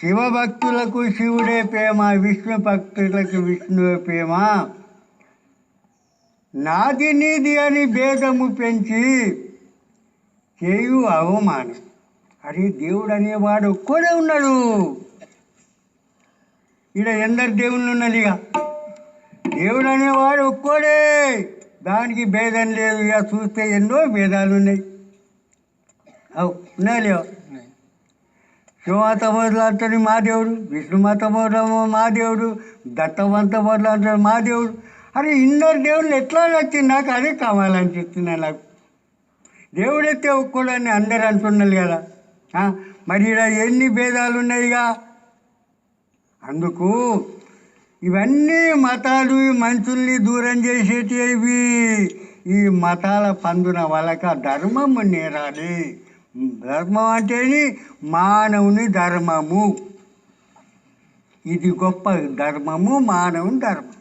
శివభక్తులకు శివుడే ప్రేమ విష్ణు భక్తులకు విష్ణువే ప్రేమ. నాది నీది అని భేదము పెంచి చేయు అవమానం. అరే దేవుడు అనేవాడు ఒక్కడే ఉన్నాడు. ఈడ ఎందరు దేవుళ్ళు ఉన్నది ఇక దేవుడు అనేవాడు ఒక్కడే. దానికి భేదం లేదు. ఇక చూస్తే ఎన్నో భేదాలు ఉన్నాయి. అవు ఉన్నాయి లేవు? శివమాత మొదలంటాడు మా దేవుడు విష్ణుమాత మొదలము మా దేవుడు దత్తమంత మొదలంటాడు మా దేవుడు. అరే ఇన్నర్ దేవుళ్ళు ఎట్లా నచ్చింది నాకు అదే కావాలనిపిస్తుంది నాకు. దేవుడైతే ఒక్కడని అందరు అంటున్నారు కదా. మరి ఇలా ఎన్ని భేదాలు ఉన్నాయిగా అందుకు ఇవన్నీ మతాలు మనుషుల్ని దూరం చేసేటివి. ఈ మతాల పందున వాళ్ళక ధర్మము నేరాలి. ధర్మం అంటేని మానవుని ధర్మము. ఇది గొప్ప ధర్మము మానవుని ధర్మం.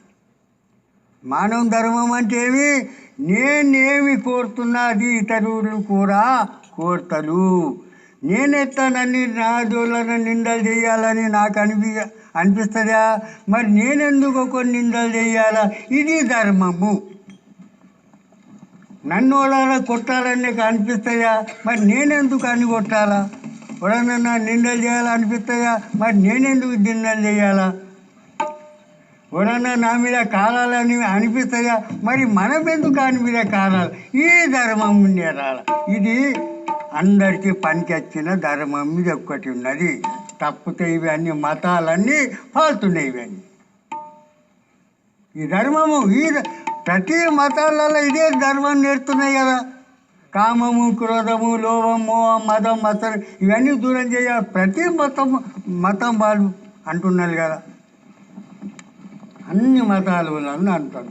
మానవ ధర్మం అంటే ఏమి? నేనేమి కోరుతున్నా అది ఇతరులు కూడా కోరుతారు నేనెత్తానని నా దోళ్ళను నిందలు చేయాలని నాకు అనిపి అనిపిస్తుందా? మరి నేనెందుకు కొన్ని నిందలు చేయాలా? ఇది ధర్మము. నన్ను వాళ్ళ కొట్టాలని నీకు అనిపిస్తుందా మరి నేనెందుకు అని కొట్టాలా? ఎవడన్నా నిందలు చేయాలనిపిస్తుందా మరి నేనెందుకు నిందలు చేయాలా? ఎవడన్నా నా మీద కాలాలని అనిపిస్తాయా? మరి మనం ఎందుకు ఆయన మీద కాలాలి? ఈ ధర్మం నేరాల ఇది అందరికీ పనికొచ్చిన ధర్మం ఇది ఒక్కటి ఉన్నది. తప్పితే ఇవన్నీ మతాలన్నీ ఫాల్తున్నాయి ఇవన్నీ. ఈ ధర్మము ఈ ప్రతి మతాలలో ఇదే ధర్మం నేర్తున్నాయి కదా. కామము క్రోధము లోభం మోహం మతం మతం ఇవన్నీ దూరం చేయాలి ప్రతి మతం మతం వాళ్ళు అంటున్నారు కదా. అన్ని మతాలు వాళ్ళు అంటారు.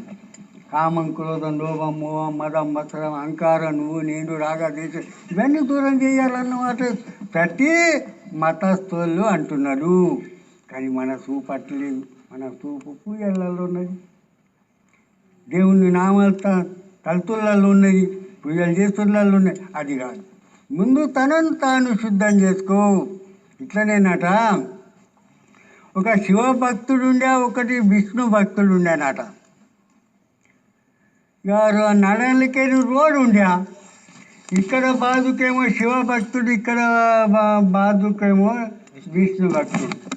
కామం క్రోధం లోభం మోహం మదం మత్సరం అహంకారం నువ్వు నేను రాగా దేశం ఇవన్నీ దూరం చేయాలన్నమాట. ప్రతి మతస్థులు అంటున్నారు. కానీ మన చూపట్లేదు మన చూపు పూజలలో ఉన్నది. దేవుని నామాలు త- తలుతులలో ఉన్నది పూజలు చేస్తులలో ఉన్నాయి అది కాదు. ముందు తనను తాను శుద్ధం చేసుకో. ఇట్లనేనట ఒక శివభక్తుడు ఉండే ఒకటి విష్ణు భక్తుడు ఉండేనట గారు నడలికెళ్ళి రోడ్డు ఉండే. ఇక్కడ బాదుకేమో శివ భక్తుడు ఇక్కడ బా- బాదుకేమో విష్ణు భక్తుడు.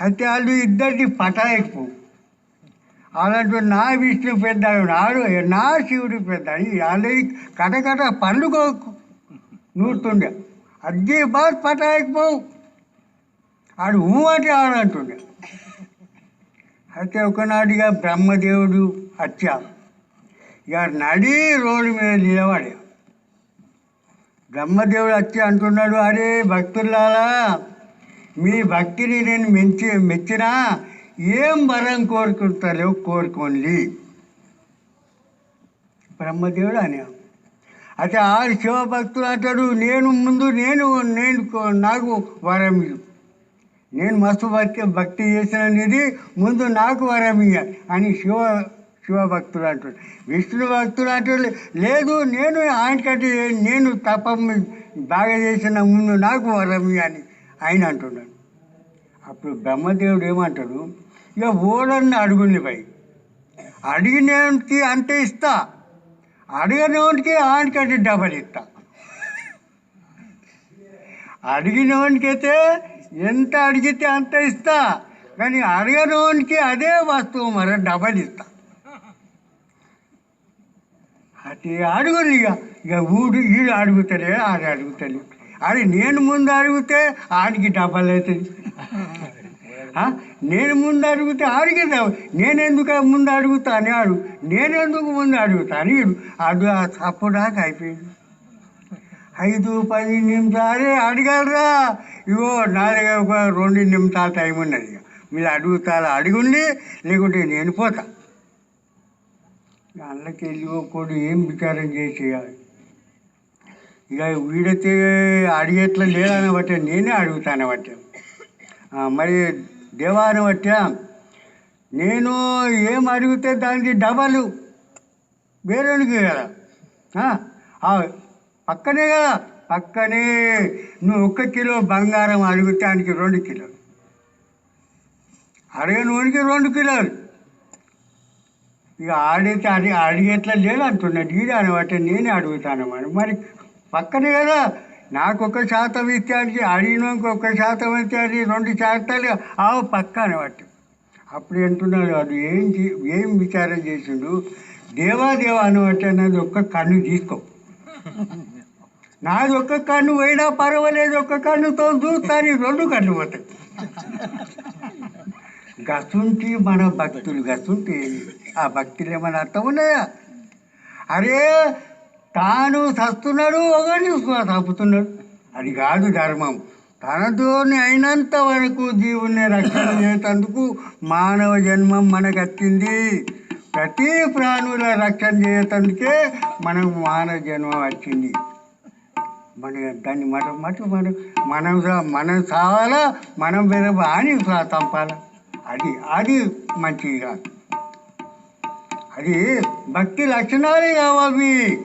అయితే వాళ్ళు ఇద్దరికి పటాయిపో. అలాంటి నా విష్ణు పెద్ద నాడు నా శివుడు పెద్ద ఆల్రెడీ కటకట పండుగ నూరుతుండే. అద్దీ బాగా పటాయకపోవు ఆడు ఊ అంటే ఆడంటుండే అయితే ఒకనాడుగా బ్రహ్మదేవుడు అచ్చా ఇక నడి రోడ్డు మీద నిలబడే. బ్రహ్మదేవుడు వచ్చి అంటున్నాడు అరే భక్తులారా మీ భక్తిని నేను మెచ్చి మెచ్చినా ఏం వరం కోరుకుంటారో కోరుకోండి. బ్రహ్మదేవుడు అని. అయితే ఆ శివభక్తుడు అంటాడు నేను ముందు నేను నేను కో- నాకు వరం నేను మస్తు భక్తి భక్తి చేసిన నిధి ముందు నాకు వరం ఇయ్య అని శివ శివభక్తుడు అంటాడు. విష్ణు భక్తుడు అంటాడు లేదు నేను ఆయనకంటే నేను తపం బాగా చేసిన ముందు నాకు వరం అని ఆయన అంటున్నాడు. అప్పుడు బ్రహ్మదేవుడు ఏమంటాడు ఇక ఓడని అడుగుంది పై అడిగినకి అంతే ఇస్తా అడిగినోనికి ఆయనకంటే డబల్ ఇస్తా. అడిగినోనికైతే ఎంత అడిగితే అంత ఇస్తా కానీ అడగనోనికి అదే వస్తువు మరి డబల్ ఇస్తా. అది అడుగుని ఇక ఇక ఊడు వీడు అడుగుతలే ఆడు అడుగుతలే. అది నేను ముందు అడిగితే ఆడికి డబల్ అవుతుంది. నేను ముందు అడిగితే ఆడికి నేనెందుకు ముందు అడుగుతా అని ఆడు. ముందు అడుగుతా అని అడు అప్పుడు అయిపోయింది. ఐదు పది నిమిషాలే అడగలరా ఇగో నా దగ్గర ఒక రెండు నిమిషాలు టైం ఉన్నది ఇక. మీరు అడుగుతారా అడుగుండి లేకుంటే నేను పోతా. అందులోకి వెళ్ళి ఒకడు ఏం విచారం చేసేయాలి ఇక వీడైతే అడిగేట్లా లేదని బట్టే నేనే అడుగుతాను బట్టే మరి దేవాన్ని బట్టే నేను ఏం అడిగితే దానికి డబల్. వేరేనికి కదా? పక్కనే కదా పక్కనే. నువ్వు ఒక్క కిలో బంగారం అడుగుతానికి రెండు కిలోలు. అడిగే నూనెకి రెండు కిలోలు. ఇక ఆడితే అది అడిగేట్లా లేదు అంటున్నాడు ఈడు అనమాట నేనే అడుగుతాను మరి మరి పక్కనే కదా నాకు ఒక శాతం ఇత్యానికి అడిగినాక ఒక శాతం ఇత్యాది రెండు శాతాలు ఆ పక్క అనమాట అప్పుడు అంటున్నాడు అది ఏం చే- ఏం విచారం చేసిండు? దేవాదేవా అనమాట నాది ఒక్క కన్ను తీసుకో. నాది ఒక్క కన్ను పోయినా పర్వాలేదు ఒక్క కన్నుతో చూస్తాను రెండు కన్ను పోతాయి. గసుంటి మన భక్తులు గసుంటి ఆ భక్తులు ఏమైనా అర్థం ఉన్నాయా? అరే తాను చస్తున్నాడు ఒకరిని తప్పుతున్నాడు. అది కాదు ధర్మం. తనతోని అయినంత వరకు జీవుని రక్షణ చేసేందుకు మానవ జన్మం మనకు వచ్చింది ప్రతి ప్రాణుల రక్షణ చేసేందుకే మనకు మానవ జన్మం వచ్చింది. మన దాన్ని మనం మటు మనం మనం మనం సావాలా మనం వేరే అని చంపాలా? అది అది మంచిది కాదు. అది భక్తి లక్షణాలే కావాలి